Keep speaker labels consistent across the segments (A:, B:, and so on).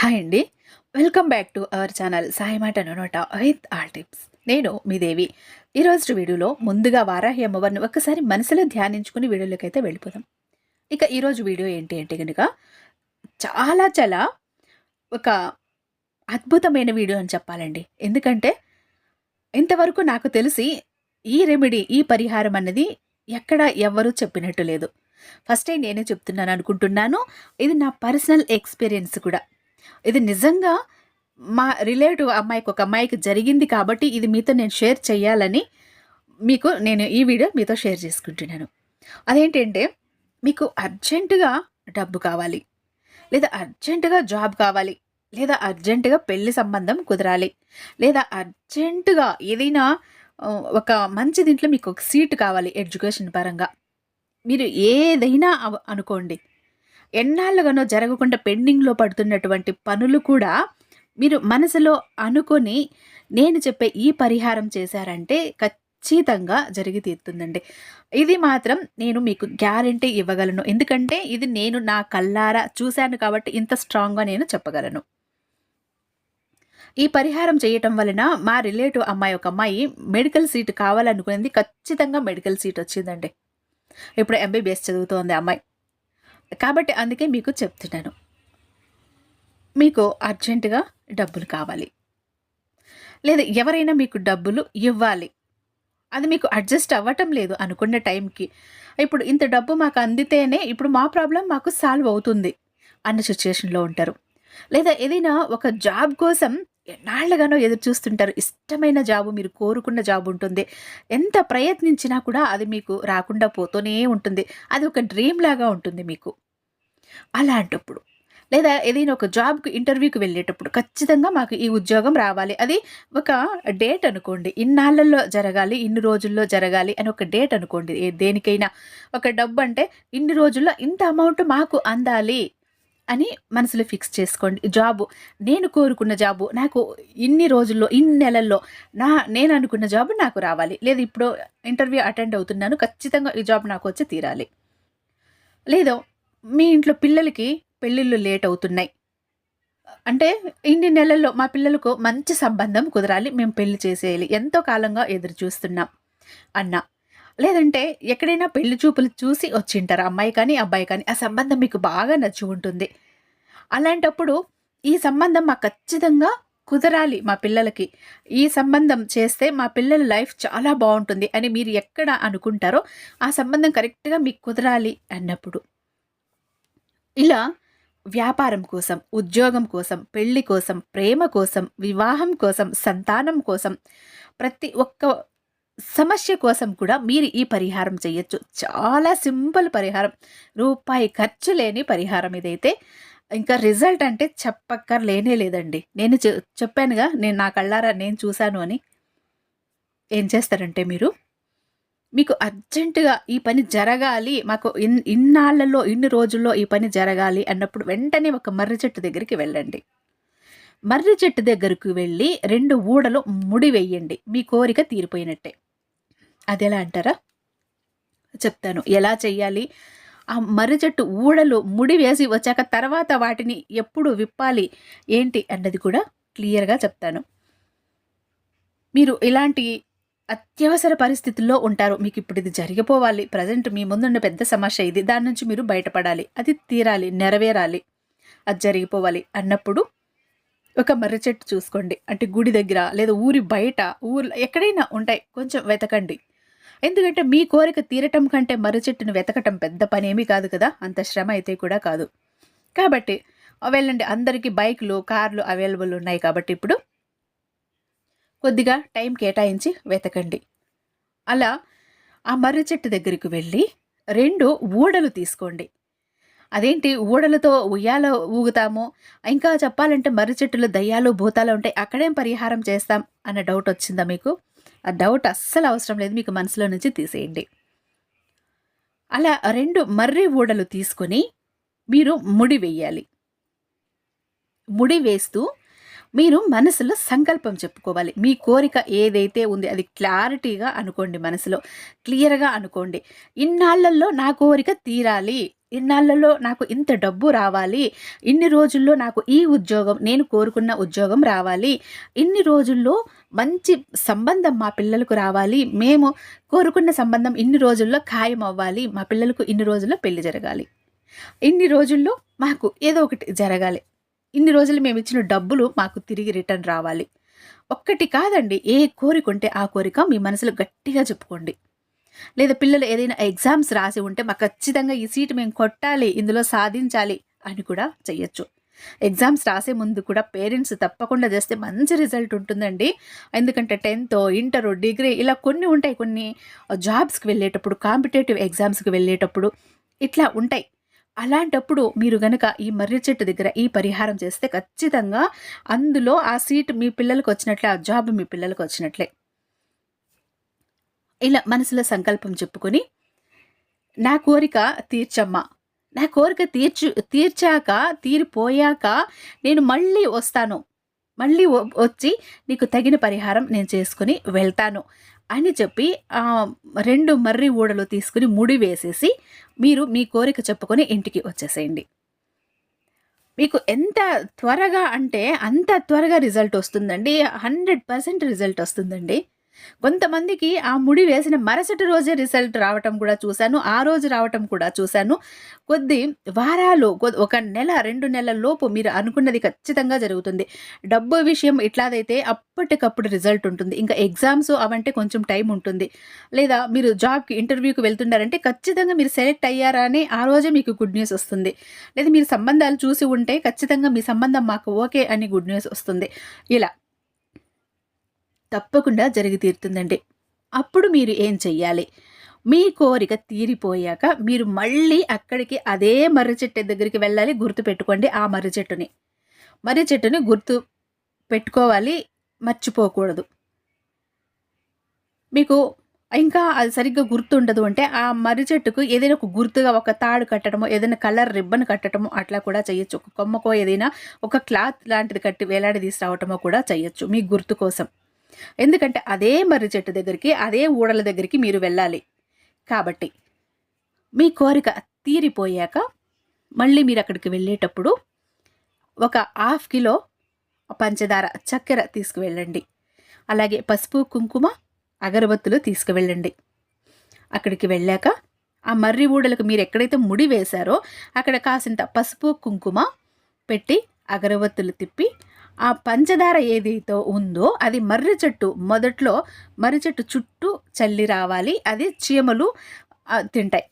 A: Hi అండి. Welcome back to our channel Sai మాట నోట విత్ ఆల్ టిప్స్. నేను మీ దేవి. ఈరోజు వీడియోలో ముందుగా వారాహి అమ్మవారిని ఒక్కసారి మనసులో ధ్యానించుకుని వీడియోలోకి అయితే వెళ్ళిపోదాం. ఇక ఈరోజు వీడియో ఏంటి అంటే కనుక చాలా చాలా ఒక అద్భుతమైన వీడియో అని చెప్పాలండి. ఎందుకంటే ఇంతవరకు నాకు తెలిసి ఈ రెమెడీ ఈ పరిహారం అన్నది ఎక్కడ ఎవ్వరూ చెప్పినట్టు లేదు. ఫస్ట్ టైం నేనే చెప్తున్నాను అనుకుంటున్నాను. ఇది నా పర్సనల్ ఎక్స్పీరియన్స్ కూడా. ఇది నిజంగా మా రిలేటివ్ అమ్మాయికి ఒక అమ్మాయికి జరిగింది కాబట్టి ఇది మీతో నేను షేర్ చేయాలని మీకు నేను ఈ వీడియో మీతో షేర్ చేసుకుంటున్నాను. అదేంటంటే మీకు అర్జెంటుగా డబ్బు కావాలి లేదా అర్జెంటుగా జాబ్ కావాలి లేదా అర్జెంటుగా పెళ్ళి సంబంధం కుదరాలి లేదా అర్జెంటుగా ఏదైనా ఒక మంచి దీంట్లో మీకు ఒక సీట్ కావాలి ఎడ్యుకేషన్ పరంగా. మీరు ఏదైనా అవ- అనుకోండి ఎన్నాళ్ళుగానో జరగకుండా పెండింగ్లో పడుతున్నటువంటి పనులు కూడా మీరు మనసులో అనుకొని నేను చెప్పే ఈ పరిహారం చేశారంటే ఖచ్చితంగా జరిగి తీరుతుందండి. ఇది మాత్రం నేను మీకు గ్యారంటీ ఇవ్వగలను. ఎందుకంటే ఇది నేను నా కల్లారా చూశాను కాబట్టి ఇంత స్ట్రాంగ్గా నేను చెప్పగలను. ఈ పరిహారం చేయటం వలన మా రిలేటివ్ అమ్మాయి ఒక అమ్మాయి మెడికల్ సీట్ కావాలనుకునేది. ఖచ్చితంగా మెడికల్ సీట్ వచ్చిందండి. ఇప్పుడు ఎంబీబీఎస్ చదువుతోంది అమ్మాయి. కాబట్టి అందుకే మీకు చెప్తున్నాను. మీకు అర్జెంటుగా డబ్బులు కావాలి. లేదా ఎవరైనా మీకు డబ్బులు ఇవ్వాలి. అది మీకు అడ్జస్ట్ అవ్వటం లేదు అనుకున్న టైంకి. ఇప్పుడు ఇంత డబ్బు మాకు అందితేనే ఇప్పుడు మా ప్రాబ్లం మాకు సాల్వ్ అవుతుంది అన్న సిచ్యుయేషన్లో ఉంటారు. లేదా ఏదైనా ఒక జాబ్ కోసం ఎన్నాళ్ళగానో ఎదురు చూస్తుంటారు. ఇష్టమైన జాబు మీరు కోరుకున్న జాబ్ ఉంటుంది. ఎంత ప్రయత్నించినా కూడా అది మీకు రాకుండా పోతూనే ఉంటుంది. అది ఒక డ్రీమ్ లాగా ఉంటుంది మీకు. అలాంటప్పుడు లేదా ఏదైనా ఒక జాబ్కి ఇంటర్వ్యూకి వెళ్ళేటప్పుడు ఖచ్చితంగా మాకు ఈ ఉద్యోగం రావాలి. అది ఒక డేట్ అనుకోండి. ఇన్నాళ్ళల్లో జరగాలి ఇన్ని రోజుల్లో జరగాలి అని ఒక డేట్ అనుకోండి. దేనికైనా. ఒక డబ్బు అంటే ఇన్ని రోజుల్లో ఇంత అమౌంట్ మాకు అందాలి. అని మనసులో ఫిక్స్ చేసుకోండి. జాబు నేను కోరుకున్న జాబు నాకు ఇన్ని రోజుల్లో ఇన్ని నెలల్లో నా నేను అనుకున్న జాబ్ నాకు రావాలి. లేదు ఇప్పుడు ఇంటర్వ్యూ అటెండ్ అవుతున్నాను ఖచ్చితంగా ఈ జాబ్ నాకు వచ్చి తీరాలి. లేదో మీ ఇంట్లో పిల్లలకి పెళ్ళిళ్ళు లేట్ అవుతున్నాయి. అంటే ఇన్ని నెలల్లో మా పిల్లలకు మంచి సంబంధం కుదరాలి మేము పెళ్ళి చేసేయాలి ఎంతో కాలంగా ఎదురు చూస్తున్నాం అన్న. లేదంటే ఎక్కడైనా పెళ్ళి చూపులు చూసి వచ్చింటారు అమ్మాయి కానీ అబ్బాయి కానీ. ఆ సంబంధం మీకు బాగా నచ్చి ఉంటుంది. అలాంటప్పుడు ఈ సంబంధం మాకు ఖచ్చితంగా కుదరాలి మా పిల్లలకి. ఈ సంబంధం చేస్తే మా పిల్లల లైఫ్ చాలా బాగుంటుంది అని మీరు ఎక్కడ అనుకుంటారో ఆ సంబంధం కరెక్ట్గా మీకు కుదరాలి అన్నప్పుడు. ఇలా వ్యాపారం కోసం ఉద్యోగం కోసం పెళ్ళి కోసం ప్రేమ కోసం వివాహం కోసం సంతానం కోసం ప్రతి ఒక్క సమస్య కోసం కూడా మీరు ఈ పరిహారం చేయొచ్చు. చాలా సింపుల్ పరిహారం. రూపాయి ఖర్చు లేని పరిహారం ఇదైతే. ఇంకా రిజల్ట్ అంటే చెప్పక్కర్ లేనే లేదండి. నేను చె- చెప్పానుగా నేను నా కళ్ళారా నేను చూశాను అని. ఏం చేస్తారంటే మీరు? మీకు అర్జెంటుగా ఈ పని జరగాలి. మాకు ఇన్ ఇన్నాళ్ళలో ఇన్ని రోజుల్లో ఈ పని జరగాలి అన్నప్పుడు వెంటనే ఒక మర్రి చెట్టు దగ్గరికి వెళ్ళండి. మర్రి చెట్టు దగ్గరకు వెళ్ళి రెండు ఊడలు ముడి వెయ్యండి మీ కోరిక తీరిపోయినట్టే. అది ఎలా అంటారా? చెప్తాను. ఎలా చెయ్యాలి? ఆ మర్రి చెట్టు ఊడలు ముడి వేసి వచ్చాక తర్వాత వాటిని ఎప్పుడు విప్పాలి? ఏంటి అన్నది కూడా క్లియర్గా చెప్తాను. మీరు ఇలాంటి అత్యవసర పరిస్థితుల్లో ఉంటారు. మీకు ఇప్పుడు ఇది జరిగిపోవాలి. ప్రజెంట్ మీ ముందున్న పెద్ద సమస్య ఇది. దాని నుంచి మీరు బయటపడాలి. అది తీరాలి నెరవేరాలి. అది జరిగిపోవాలి అన్నప్పుడు ఒక మర్రి చెట్టు చూసుకోండి. అంటే గుడి దగ్గర లేదా ఊరి బయట ఊర్లో ఎక్కడైనా ఉంటాయి. కొంచెం వెతకండి. ఎందుకంటే మీ కోరిక తీరటం కంటే మర్రి చెట్టును వెతకటం పెద్ద పని ఏమీ కాదు కదా? అంత శ్రమ అయితే కూడా కాదు. కాబట్టి వెళ్ళండి. అందరికీ బైకులు కార్లు అవైలబుల్ ఉన్నాయి కాబట్టి ఇప్పుడు కొద్దిగా టైం కేటాయించి వెతకండి. అలా ఆ మర్రి చెట్టు దగ్గరికి వెళ్ళి రెండు ఊడలు తీసుకోండి. అదేంటి? ఊడలతో ఉయ్యాల ఊగుతాము. ఇంకా చెప్పాలంటే మర్రి చెట్టులో దయ్యాలు భూతాలు ఉంటాయి అక్కడేం పరిహారం చేస్తాం? అన్న డౌట్ వచ్చిందా మీకు? ఆ డౌట్ అస్సలు అవసరం లేదు మీకు మనసులో నుంచి తీసేయండి. అలా రెండు మర్రి ఊడలు తీసుకొని మీరు ముడి వేయాలి. ముడి వేస్తూ మీరు మనసులో సంకల్పం చెప్పుకోవాలి. మీ కోరిక ఏదైతే ఉంది అది క్లారిటీగా అనుకోండి మనసులో క్లియర్గా అనుకోండి. ఇన్నాళ్ళలో నా కోరిక తీరాలి. ఇన్నాళ్ళలో నాకు ఇంత డబ్బు రావాలి. ఇన్ని రోజుల్లో నాకు ఈ ఉద్యోగం నేను కోరుకున్న ఉద్యోగం రావాలి. ఇన్ని రోజుల్లో మంచి సంబంధం మా పిల్లలకు రావాలి. మేము కోరుకున్న సంబంధం ఇన్ని రోజుల్లో ఖాయం అవ్వాలి. మా పిల్లలకు ఇన్ని రోజుల్లో పెళ్ళి జరగాలి. ఇన్ని రోజుల్లో మాకు ఏదో ఒకటి జరగాలి. ఇన్ని రోజులు మేము ఇచ్చిన డబ్బులు మాకు తిరిగి రిటర్న్ రావాలి. ఒక్కటి కాదండి ఏ కోరిక ఉంటే ఆ కోరిక మీ మనసులో గట్టిగా చెప్పుకోండి. లేదా పిల్లలు ఏదైనా ఎగ్జామ్స్ రాసి ఉంటే మాకు ఖచ్చితంగా ఈ సీట్ మేము కొట్టాలి ఇందులో సాధించాలి అని కూడా చెయ్యొచ్చు. ఎగ్జామ్స్ రాసే ముందు కూడా పేరెంట్స్ తప్పకుండా చేస్తే మంచి రిజల్ట్ ఉంటుందండి. ఎందుకంటే టెన్త్ ఇంటర్ డిగ్రీ ఇలా కొన్ని ఉంటాయి కొన్ని జాబ్స్కి వెళ్ళేటప్పుడు కాంపిటేటివ్ ఎగ్జామ్స్కి వెళ్ళేటప్పుడు ఇట్లా ఉంటాయి. అలాంటప్పుడు మీరు గనక ఈ మర్రి చెట్టు దగ్గర ఈ పరిహారం చేస్తే ఖచ్చితంగా అందులో ఆ సీట్ మీ పిల్లలకు వచ్చినట్లే ఆ జాబ్ మీ పిల్లలకు వచ్చినట్లే. ఇలా మనసులో సంకల్పం చెప్పుకొని నా కోరిక తీర్చమ్మా. నా కోరిక తీర్చు తీర్చాక తీరిపోయాక నేను మళ్ళీ వస్తాను. మళ్ళీ వచ్చి నీకు తగిన పరిహారం నేను చేసుకుని వెళ్తాను. అని చెప్పి రెండు మర్రి ఊడలు తీసుకుని ముడి వేసేసి మీరు మీ కోరిక చెప్పుకొని ఇంటికి వచ్చేసేయండి. మీకు ఎంత త్వరగా అంటే అంత త్వరగా రిజల్ట్ వస్తుందండి. హండ్రెడ్ పర్సెంట్ రిజల్ట్ వస్తుందండి. కొంతమందికి ఆ ముడి వేసిన మరుసటి రోజే రిజల్ట్ రావటం కూడా చూశాను ఆ రోజు రావటం కూడా చూశాను. కొద్ది వారాలు ఒక నెల రెండు నెలల లోపు మీరు అనుకున్నది ఖచ్చితంగా జరుగుతుంది. డబ్బు విషయం ఇట్లాదైతే అప్పటికప్పుడు రిజల్ట్ ఉంటుంది. ఇంకా ఎగ్జామ్స్ అవంటే కొంచెం టైం ఉంటుంది. లేదా మీరు జాబ్కి ఇంటర్వ్యూకి వెళ్తున్నారంటే ఖచ్చితంగా మీరు సెలెక్ట్ అయ్యారా అని ఆ రోజే మీకు గుడ్ న్యూస్ వస్తుంది. లేదా మీరు సంబంధాలు చూసి ఉంటే ఖచ్చితంగా మీ సంబంధం మాకు ఓకే అని గుడ్ న్యూస్ వస్తుంది. ఇలా తప్పకుండా జరిగి తీరుతుందండి. అప్పుడు మీరు ఏం చెయ్యాలి? మీ కోరిక తీరిపోయాక మీరు మళ్ళీ అక్కడికి అదే మర్రి చెట్టు దగ్గరికి వెళ్ళాలి గుర్తు పెట్టుకోండి ఆ మర్రి చెట్టుని. మర్రి చెట్టుని గుర్తు పెట్టుకోవాలి మర్చిపోకూడదు. మీకు ఇంకా అది సరిగ్గా గుర్తుండదు అంటే ఆ మర్రి చెట్టుకు ఏదైనా ఒక గుర్తుగా ఒక తాడు కట్టడమో ఏదైనా కలర్ రిబ్బన్ కట్టడమో అట్లా కూడా చేయొచ్చు ఒక కొమ్మకో ఏదైనా ఒక క్లాత్ లాంటిది కట్టి వేలాడి తీసుకురావటమో కూడా చేయొచ్చు మీ గుర్తు కోసం. ఎందుకంటే అదే మర్రి చెట్టు దగ్గరికి అదే ఊడల దగ్గరికి మీరు వెళ్ళాలి. కాబట్టి మీ కోరిక తీరిపోయాక మళ్ళీ మీరు అక్కడికి వెళ్ళేటప్పుడు ఒక హాఫ్ కిలో పంచదార చక్కెర తీసుకువెళ్ళండి. అలాగే పసుపు కుంకుమ అగరబత్తులు తీసుకువెళ్ళండి. అక్కడికి వెళ్ళాక ఆ మర్రి ఊడలకు మీరు ఎక్కడైతే ముడి వేశారో అక్కడ కాసింత పసుపు కుంకుమ పెట్టి అగరబత్తులు తిప్పి ఆ పంచదార ఏదైతే ఉందో అది మర్రి చెట్టు మొదట్లో మర్రి చెట్టు చుట్టూ చల్లి రావాలి. అది చీమలు తింటాయి.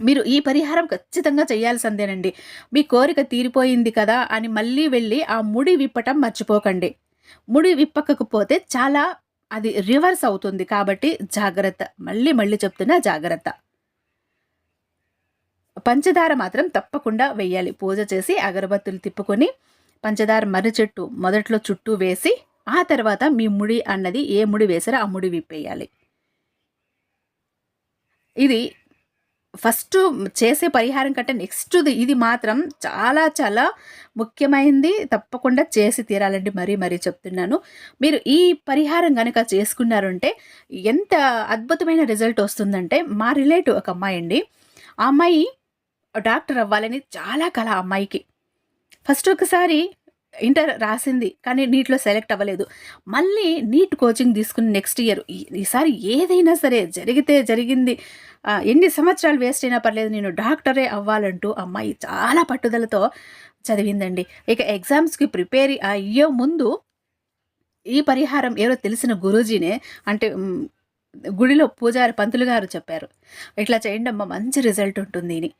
A: మీరు ఈ పరిహారం ఖచ్చితంగా చేయాల్సిందేనండి. మీ కోరిక తీరిపోయింది కదా అని మళ్ళీ వెళ్ళి ఆ ముడి విప్పటం మర్చిపోకండి. ముడి విప్పకపోతే చాలా అది రివర్స్ అవుతుంది కాబట్టి జాగ్రత్త. మళ్ళీ మళ్ళీ చెప్తున్నా జాగ్రత్త. పంచదార మాత్రం తప్పకుండా వెయ్యాలి. పూజ చేసి అగరబత్తులు తిప్పుకొని పంచదార మర్రి చెట్టు మొదట్లో చుట్టూ వేసి ఆ తర్వాత మీ ముడి అన్నది ఏ ముడి వేసారో ఆ ముడి విప్పేయాలి. ఇది ఫస్ట్ చేసే పరిహారం కంటే నెక్స్ట్ ఇది మాత్రం చాలా చాలా ముఖ్యమైనది తప్పకుండా చేసి తీరాలండి మరీ మరీ చెప్తున్నాను. మీరు ఈ పరిహారం కనుక చేసుకున్నారంటే ఎంత అద్భుతమైన రిజల్ట్ వస్తుందంటే మా రిలేటివ్ ఒక అమ్మాయి అండి. ఆ అమ్మాయి డాక్టర్ అవ్వాలని చాలా కళ అమ్మాయికి. ఫస్ట్ ఒకసారి ఇంటర్ రాసింది కానీ నీట్లో సెలెక్ట్ అవ్వలేదు. మళ్ళీ నీట్ కోచింగ్ తీసుకుని నెక్స్ట్ ఇయర్ ఈసారి ఏదైనా సరే జరిగితే జరిగింది. ఎన్ని సంవత్సరాలు వేస్ట్ అయినా పర్లేదు నేను డాక్టరే అవ్వాలంటూ అమ్మాయి చాలా పట్టుదలతో చదివిందండి. ఇక ఎగ్జామ్స్కి ప్రిపేర్ అయ్యే ముందు ఈ పరిహారం ఎవరో తెలిసిన గురూజీనే అంటే గుడిలో పూజారి పంతులు గారు చెప్పారు ఇట్లా చేయండి అమ్మ మంచి రిజల్ట్ ఉంటుంది అని.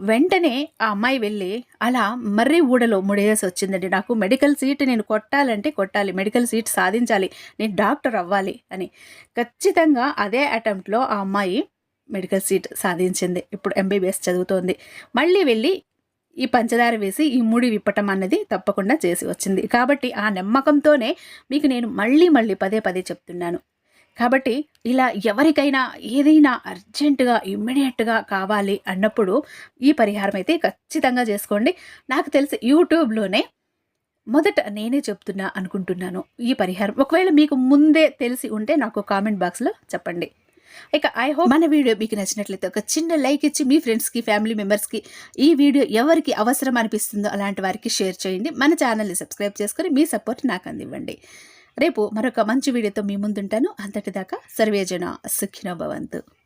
A: వెంటనే ఆ అమ్మాయి వెళ్ళి అలా మర్రి ఊడలో ముడేసి వచ్చిందండి. నాకు మెడికల్ సీట్ నేను కొట్టాలంటే కొట్టాలి మెడికల్ సీట్ సాధించాలి నేను డాక్టర్ అవ్వాలి అని. ఖచ్చితంగా అదే అటెంప్ట్లో ఆ అమ్మాయి మెడికల్ సీట్ సాధించింది. ఇప్పుడు ఎంబీబీఎస్ చదువుతోంది. మళ్ళీ వెళ్ళి ఈ పంచదార వేసి ఈ ముడి విప్పటం అన్నది తప్పకుండా చేసి వచ్చింది. కాబట్టి ఆ నమ్మకంతోనే మీకు నేను మళ్ళీ మళ్ళీ పదే పదే చెప్తున్నాను. కాబట్టి ఇలా ఎవరికైనా ఏదైనా అర్జెంటుగా ఇమ్మీడియట్గా కావాలి అన్నప్పుడు ఈ పరిహారం అయితే ఖచ్చితంగా చేసుకోండి. నాకు తెలిసి యూట్యూబ్లోనే మొదట నేనే చెప్తున్నా అనుకుంటున్నాను ఈ పరిహారం. ఒకవేళ మీకు ముందే తెలిసి ఉంటే నాకు కామెంట్ బాక్స్లో చెప్పండి. ఇక ఐ హోప్ మన వీడియో మీకు నచ్చినట్లయితే ఒక చిన్న లైక్ ఇచ్చి మీ ఫ్రెండ్స్కి ఫ్యామిలీ మెంబర్స్కి ఈ వీడియో ఎవరికి అవసరం అనిపిస్తుందో అలాంటి వారికి షేర్ చేయండి. మన ఛానల్ని సబ్స్క్రైబ్ చేసుకొని మీ సపోర్ట్ నాకు అందివ్వండి. రేపు మరొక మంచి వీడియోతో మీ ముందుంటాను. అంతటిదాకా సర్వేజన సుఖినో భవంతు.